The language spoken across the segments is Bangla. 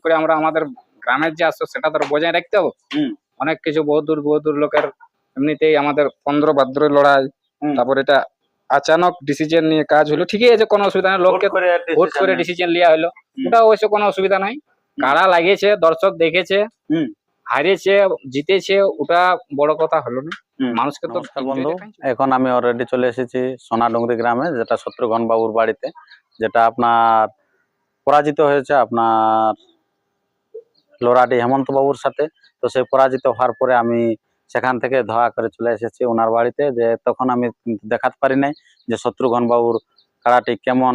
করে আমরা আমাদের গ্রামের যে আসছো সেটা তো বজায় রাখতে হবে। হুম। অনেক কিছু বহু দূর বহু দূর লোকের এমনিতেই আমাদের পন্দ্র ভাদ্রের লড়াই হুম। তারপর এটা আচানক ডিসিশন নিয়ে কাজ হলো। ঠিকই আছে কোনো অসুবিধা নেই। লোককে ভোট করে ডিসিশন লিয়া হলো। ওটা অবশ্য কোনো অসুবিধা নাই। কারা লাগিয়েছে দর্শক দেখেছে হুম। হারিয়েছে জিতেছে ওটা বড় কথা হলো না। মানুষকে তো বন্ধু। এখন আমি অলরেডি চলে এসেছি সোনাডুঙ্গরি গ্রামে যেটা শত্রুঘন বাবুর বাড়িতে যেটা আপনার পরাজিত হয়েছে আপনার লোরাডি হেমন্ত বাবুর সাথে। তো সেই পরাজিত হওয়ার পরে আমি সেখান থেকে ধোয়া করে চলে এসেছি ওনার বাড়িতে, যে তখন আমি দেখাতে পারি নাই যে শত্রুঘ্ন বাবুর খেলাটি কেমন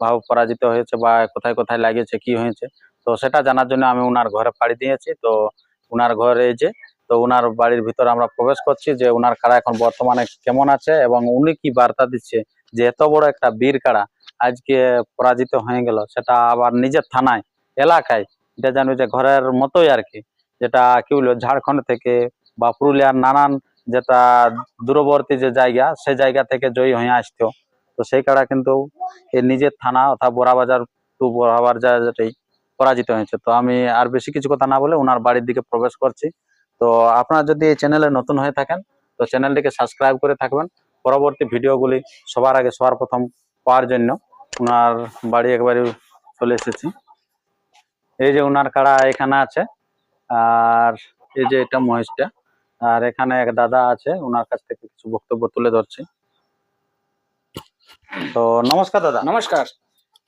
ভাবে পরাজিত হয়েছে বা কোথায় কোথায় লাগিয়েছে, কি হয়েছে। তো সেটা জানার জন্য আমি ওনার ঘরে পাড়ি দিয়েছি। তো ওনার ঘরে যে, তো ওনার বাড়ির ভিতরে আমরা প্রবেশ করছি যে ওনার কাড়া এখন বর্তমানে কেমন আছে এবং উনি কি বার্তা দিচ্ছে যে এত বড় একটা বীর কাড়া আজকে পরাজিত হয়ে গেল, সেটা আবার নিজের থানায়, এলাকায় এটা জানবে যে ঘরের মতোই আর কি যেটা কি বলব, ঝাড়খণ্ড থেকে বা পুরুলিয়ার নানান যেটা দূরবর্তী যে জায়গা সেই জায়গা থেকে জয়ী হয়ে আসতো তো সেই কাড়া কিন্তু এই নিজের থানা অর্থাৎ বোরাবাজার টু বোরাবাজার যেটাই পরাজিত হয়েছে। তো আমি আর বেশি কিছু কথা না বলে ওনার বাড়ির দিকে প্রবেশ করছি। তো আপনারা যদি এই চ্যানেলে নতুন হয়ে থাকেন, তো চ্যানেলটিকে সাবস্ক্রাইব করে থাকবেন। পরবর্তী ভিডিওগুলি সবার আগে সবার প্রথম পাওয়ার জন্য। ওনার বাড়ি একবারে চলে এসেছি। এই যে ওনার কাড়া এখানে আছে আর এই যে এটা মহিষটা আর এখানে এক দাদা আছে ওনার কাছ থেকে কিছু বক্তব্য তুলে ধরছি। তো নমস্কার দাদা। নমস্কার।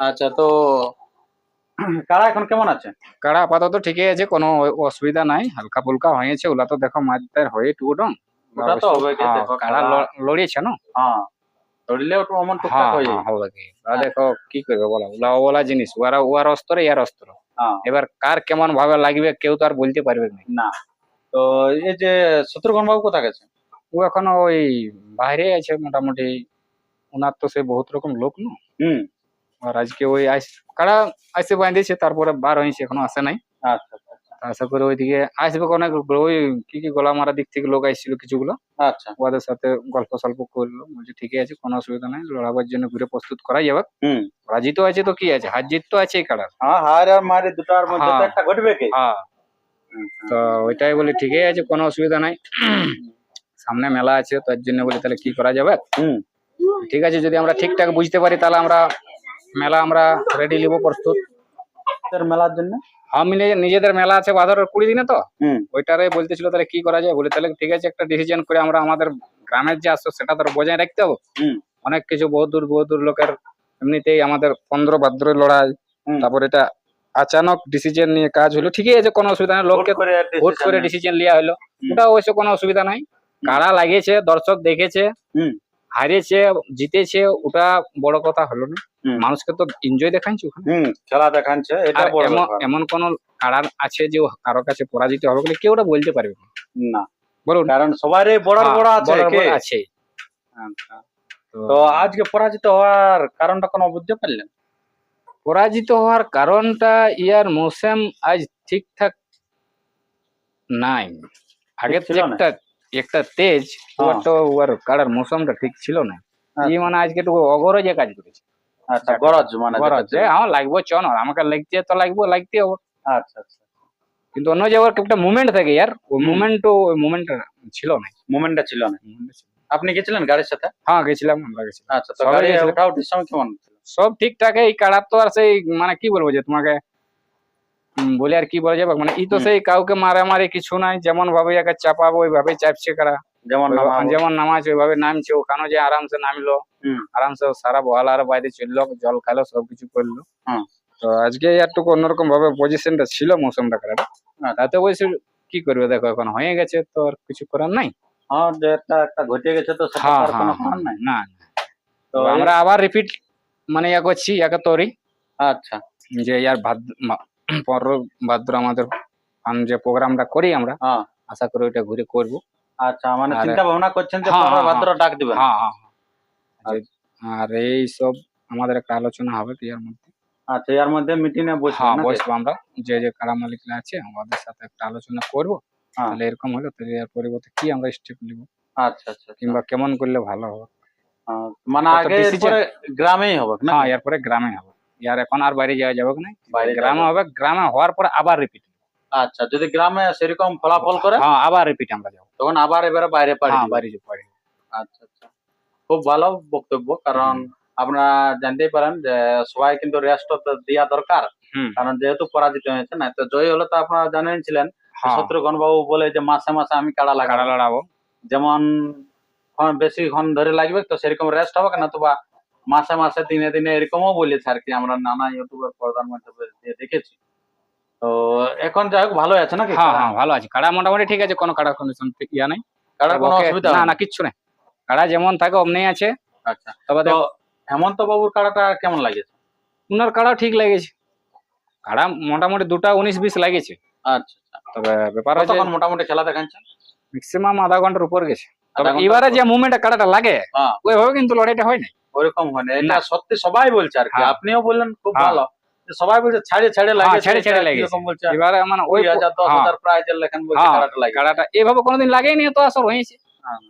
আচ্ছা তো কাড়া এখন কেমন আছে? কাড়া আপাতত ঠিকই আছে কোনো অসুবিধা নাই হালকা ফুলকা হয়েছে ওলা তো দেখো মাঝদের হয়ে টুকডং ওটা তো হবে কি, দেখো, কাড়া কাড়া- ল- লড়িয়েছে না? হ্যাঁ। ধরলে ওটা অমন টুকটাক হ্যাঁ হবে কি আর দেখো কি করবে বলো ওলা ওলা জিনিস ওরা ওয়ার অস্ত্র ইয়ার অস্ত্র এবার কার কেমন ভাবে লাগবে কেউ তো আর বলতে পারবে না না। তো এই যে শত্রুঘ্ন বাবু কোথা গেছে ও এখন ওই বাইরে আছে মোটামুটি। ওনার তো সে বহুত রকম লোক না। হুম আর আজকে ওই আইস কাড়া আইসে বাঁধিয়েছে তারপরে বার হয়েছে এখনও আসে নাই। আচ্ছা আচ্ছা, তা আশা করি ওইদিকে আসবে অনেক ওই কি কি গলা মারা দিক থেকে লোক আসছিল কিছুগুলো। আচ্ছা। ওদের সাথে গল্প সল্প করল বলছে ঠিকই আছে কোনো অসুবিধা নাই লড়াবার জন্য ঘুরে প্রস্তুত করা যাবে। হুম। ওরা জিতো আছে তো কি আছে? হার জিত তো আছে কাড়ার হ্যাঁ হার আর মারি দুটার মধ্যে তো হ্যাঁ। একটা ঘটবে কি? হ্যাঁ। তো ওইটাই বলি ঠিকই আছে কোনো অসুবিধা নাই। সামনে মেলা আছে তার জন্য বলি তাহলে কি করা যাবে? হুম। ঠিক আছে যদি আমরা ঠিকঠাক বুঝতে পারি তাহলে আমরা মেলা আমরা রেডি নিব প্রস্তুত। মেলার জন্য? আমি নিজে- নিজেদের মেলা আছে ভাদর কুড়ি দিনে তো। হুম। ওইটারে বলতেছিল তাহলে কি করা যায়? বলে তাহলে ঠিক আছে একটা ডিসিশন করে আমরা আমাদের গ্রামের যে আসছো সেটা তো বজায় রাখতে হবে। হুম। অনেক কিছু বহু দূর বহু দূর লোকের এমনিতেই আমাদের পনেরো ভাদ্রের লড়াই। তারপর এটা আচানক ডিসিশন নিয়ে কাজ হলো। ঠিকই আছে কোনো অসুবিধা নেই। লোককে ভোট করে ডিসিশন লিয়া হলো। ওটা অবশ্য কোনো অসুবিধা নাই। কারা লাগিয়েছে দর্শক দেখেছে। হুম। হারিয়েছে জিতেছে ওটা বড় কথা হলো না। মানুষকে তো এনজয় দেখাচ্ছে ওখানে। খেলা দেখাচ্ছে এটা বড় এমন। কোন কারণ আছে যে কারও কাছে পরাজিত হবে বলে কেউ ওটা বলতে পারবে না। বলুন। কারণ সবারই বড় হ্যাঁ, বড় আছে কে? আছে। আচ্ছা। তো আজকে পরাজিত হওয়ার কারণটা কোনো বুঝতে পারলেন? পরাজিত হওয়ার কারণটা ইয়ার মৌসুম আজ ঠিকঠাক নাই। আগে ছিল না? একটা একটা তেজ হ্যাঁ। ওর তো ওর কাড়ার মৌসুমটা ঠিক ছিল না ই মানে আজকে একটু অগরজে কাজ করেছে আচ্ছা গরজ মানে গরজ যেটা যে হ্যাঁ লাগবো চন আমাকে লাগতে তো লাগবো লাগতে হবে আচ্ছা আচ্ছা কিন্তু অন্য জায়গার একটা মুভমেন্ট থাকে ইয়ার ওই হুম। মুভমেন্টও ওই মুভমেন্টটা ছিল না মোমেন্টটা ছিল না আপনি গেছিলেন গাড়ির সাথে হ্যাঁ গেছিলাম আমরা গেছিলাম আচ্ছা তো সবাই গাড়ি গেছিল। ওঠা উঠির সময় কেমন ছিল? সব ঠিকঠাক এই কাড়ার তো আর সেই মানে কি বলব যে তোমাকে উম, বলে আর কি বলা যাবে? মানে ই তো সেই কাউকে মারামারি কিছু নাই যেমন ভাবে একে চাপাবো ওইভাবে চাপছে কারা। যেমন যেমন নামাছে ওইভাবে নামছে ওখানে যে আরামসে নামলো। আরামসে সারা বহালার বাইরে চলল জল খাইলো সবকিছু করল। তো আজকে একটুকু অন্যরকম ভাবে পজিশনটা ছিল মৌসুমটা কারাটা আচ্ছা। তাতে বলছি কি করবে দেখো এখন হয়ে গেছে তো আর কিছু করার নাই? হ্যাঁ একটা ঘটে গেছে তো হ্যাঁ হ্যাঁ না না। তো আমরা আবার রিপিট মানে ইয়া করছি একে তৈরি। আচ্ছা। যে ইয়ার ভাদ পনেরো ভাদ্র আমাদের আম যে প্রোগ্রামটা করি আমরা হ্যাঁ। আশা করি ওইটা ঘুরে করব। আচ্ছা মানে চিন্তা ভাবনা করছেন যে হ্যাঁ, হ্যাঁ, ভাদ্র ডাক দিবেন? হ্যাঁ হ্যাঁ হ্যাঁ। আর এই সব আমাদের একটা আলোচনা হবে এর মধ্যে। আচ্ছা এর মধ্যে মিটিং এ হ্যাঁ বসবো আমরা। যে যে কারা মালিকরা আছে আমাদের সাথে একটা আলোচনা করব। হ্যাঁ। তাহলে এরকম হলো তাহলে এর পরিবর্তে কি আমরা স্টেপ নিব? আচ্ছা আচ্ছা আচ্ছা। কিংবা কেমন করলে ভালো হবে? হ্যাঁ, মানে আগে গ্রামেই হবে না হ্যাঁ এরপরে গ্রামে হবে। ইয়ার এখন আর বাইরে যাওয়া যাবে না গ্রামে হবে গ্রামে হওয়ার পরে আবার রিপিট আচ্ছা যদি গ্রামে সেরকম ফলাফল করে হ্যাঁ আবার রিপিট আমরা যাব তখন আবার এবারে বাইরে পাড়ি বাইরে বাইরে আচ্ছা আচ্ছা খুব ভালো বক্তব্য কারণ আপনারা জানতেই পারেন যে সবাই কিন্তু রেস্ট দেওয়া দরকার কারণ যেহেতু পরাজিত হয়েছে না তো জয়ী হলে তো আপনারা জানেন ছিলেন শত্রুঘ্ন বাবু বলে যে মাসে মাসে আমি কাড়া লাগাবো যেমন ক্ষণ বেশি ক্ষণ ধরে লাগবে তো সেরকম রেস্ট হবে না তো বা মাসে মাসে দিনে দিনে এরকমও বলেছে আর কি আমরা নানা ইউটিউবের প্রধানমন্ত্রী দিয়ে দেখেছি। তো এখন যাই হোক ভালো আছে নাকি? হ্যাঁ হ্যাঁ ভালো আছে। কাড়া মোটামুটি ঠিক আছে কোনো কাড়া কন্ডিশন ইয়া নাই। কাড়া কোনো অসুবিধা না না কিচ্ছু নাই। কাড়া যেমন থাকে অমনি আছে। আচ্ছা তবে তো হেমন্ত বাবুর কাড়াটা কেমন লাগেছে? উনার কাড়াও ঠিক লেগেছে। কাড়া মোটামুটি দুটা উনিশ বিশ লাগেছে। আচ্ছা আচ্ছা। তবে ব্যাপার কতক্ষণ মোটামুটি খেলা দেখাচ্ছেন? ম্যাক্সিমাম আধা ঘণ্টার উপর গেছে। তবে এবারে যে মুভমেন্টটা কাড়াটা লাগে হ্যাঁ। ওইভাবে কিন্তু লড়াইটা হয় না ওরকম হয় না। এটা সত্যি সবাই বলছে আর কি। হ্যাঁ। আপনিও বললেন খুব হ্যাঁ। ভালো। সবাই বলছে ছাড়ে ছাড়ে লাগে হ্যাঁ, ছাড়ে ছাড়ে লেগেছে। এরকম বলছে? এবারে মানে ওই দুই হাজার দশ হ্যাঁ, হাজার প্রাইজের লেখান বলছে খেলাটা লাগে কাড়াটা এইভাবে কোনোদিন লাগেনি এত আসর হয়েছে। হ্যাঁ।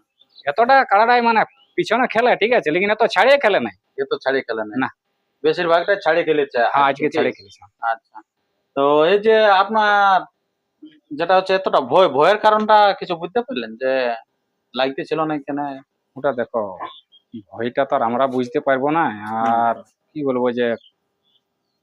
এতটা কাড়াটাই মানে পিছনে খেলে ঠিক আছে লেকিন এত ছাড়িয়ে খেলে নাই। এ তো ছাড়ে খেলে না না। বেশিরভাগটা ছাড়ে খেলেছে। হ্যাঁ আজকে কি? ছাড়িয়ে খেলেছে। আচ্ছা। তো এই যে আপনার যেটা হচ্ছে এতটা ভয় ভয়ের কারণটা কিছু বুঝতে পারলেন যে লাগতেছিল না কেন ওটা দেখো ভয়টা তো আর আমরা বুঝতে পারব না। আর কি বলব যে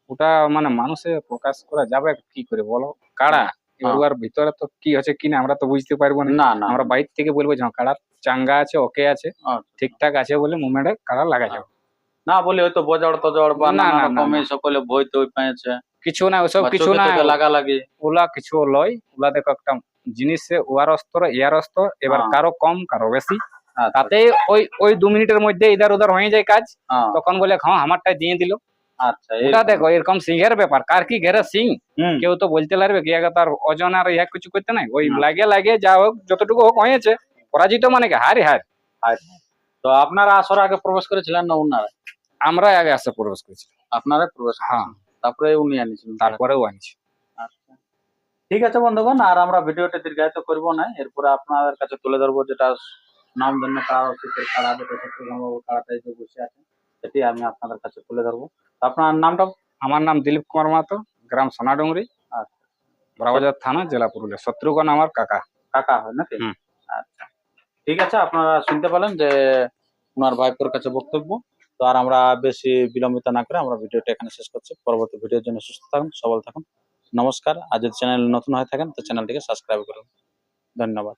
ওটা মানে মানুষে প্রকাশ করা যাবে কি করে বলো? কাড়া এবার হ্যাঁ। ভিতরে তো কি আছে কি না আমরা তো বুঝতে পারব না। না আমরা বাইর থেকে বলব যে হ্যাঁ, কাড়া চাঙ্গা আছে ওকে আছে আচ্ছা। ঠিকঠাক আছে বলে মুভমেন্টে কাড়া লাগা যাবে। না বলে হয়তো বজড় তজড় বা না, না, সকলে ভয় তৈ পেয়েছে। কিছু না ওসব কিছু না তোকে লাগালাগি। ওলা কিছু লয়। ওলা দেখো একটা জিনিসে ওয়ার অস্ত্র ইয়ার অস্ত্র এবার হ্যাঁ। কারও কম কারও বেশি। তাতে ওই ওই দু মিনিটের মধ্যে ইধার উধার হয়ে যায় কাজ। হ্যাঁ, তখন বলে হ্যাঁ আমারটা দিয়ে দিল। আচ্ছা দেখো এরকম সিংহের ব্যাপার। কার কি ঘেরে সিং? কেউ তো বলতে পারবে কি আগে তার ওজন আর ইয়া কিছু করতে নাই? ওই লাগে লাগে যা হোক যতটুকু হোক হয়েছে। পরাজিত মানে কি? হারি হার। তো আপনারা আসর আগে প্রবেশ করেছিলেন না উনারা আমরা আগে আসতে প্রবেশ করেছি আপনারা প্রবেশ হ্যাঁ। তারপরে উনি আনিছিলেন তারপরেও আনছি। আচ্ছা। ঠিক আছে বন্ধুগণ আর আমরা ভিডিওটা দীর্ঘায়িত করব না। এরপরে আপনাদের কাছে তুলে ধরবো যেটা নাম শীতের কাড়া যেটা সত্যবাবু কাড়াটাই যে বসে আছে সেটি আমি আপনাদের কাছে তুলে ধরবো। তো আপনার নামটা আমার নাম দিলীপ কুমার মাহাতো গ্রাম সোনাডুঙ্গরি। বড়বাজার থানা জেলা পুরুলিয়া। শত্রুঘ্ন আমার কাকা। কাকা হয় নাকি? আচ্ছা। ঠিক আছে আপনারা শুনতে পেলেন যে ওনার ভাইপোর কাছে বক্তব্য। তো আর আমরা বেশি বিলম্বিত না করে আমরা ভিডিওটা এখানে শেষ করছি। পরবর্তী ভিডিওর জন্য সুস্থ থাকুন সবল থাকুন। নমস্কার। আর যদি চ্যানেল নতুন হয়ে থাকেন তো চ্যানেলটিকে সাবস্ক্রাইব করুন। ধন্যবাদ।